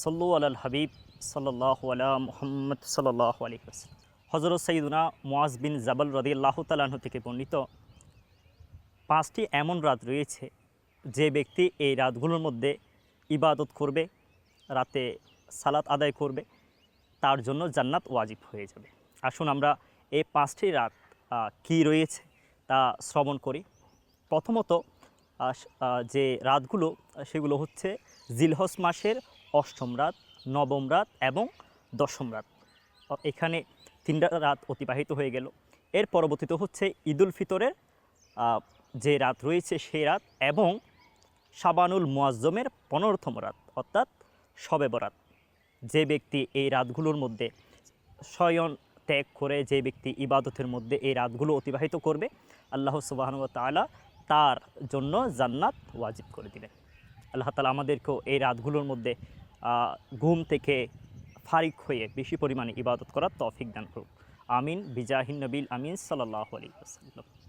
সল্লু আল হাবিব সাল্লাহ আলা মোহাম্মদ সাল্লাহ আলী হজরত সঈদুনা মুয়াজ বিন জাবাল রদি আল্লাহ তালাহ থেকে বর্ণিত, পাঁচটি এমন রাত রয়েছে যে ব্যক্তি এই রাতগুলোর মধ্যে ইবাদত করবে, রাতে সালাত আদায় করবে, তার জন্য জান্নাত ওয়াজিব হয়ে যাবে। আসুন আমরা এই পাঁচটি রাত কি রয়েছে তা শ্রবণ করি। প্রথমত যে রাতগুলো, সেগুলো হচ্ছে জিলহস মাসের অষ্টম রাত, নবম রাত এবং দশম রাত। এখানে তিনটা রাত অতিবাহিত হয়ে গেল। এর পরবর্তীতে হচ্ছে ঈদুল ফিতরের যে রাত রয়েছে সেই রাত এবং শাবানুল মুয়াজ্জমের পনেরোতম রাত, অর্থাৎ শবে বরাত। যে ব্যক্তি এই রাতগুলোর মধ্যে শয়ন ত্যাগ করে যে ব্যক্তি ইবাদতের মধ্যে এই রাতগুলো অতিবাহিত করবে, আল্লাহ সুবাহন তালা তার জন্য জান্নাত ওয়াজিব করে দিলেন আল্লাহ তালা আমাদেরকেও এই রাতগুলোর মধ্যে ঘুম থেকে ফারিক হয়ে বেশি পরিমাণে ইবাদত করার তৌফিক দান করুক। আমিন। বিজাহিন নবীল আমিন সাল্লাহ আলী আসাল্লাম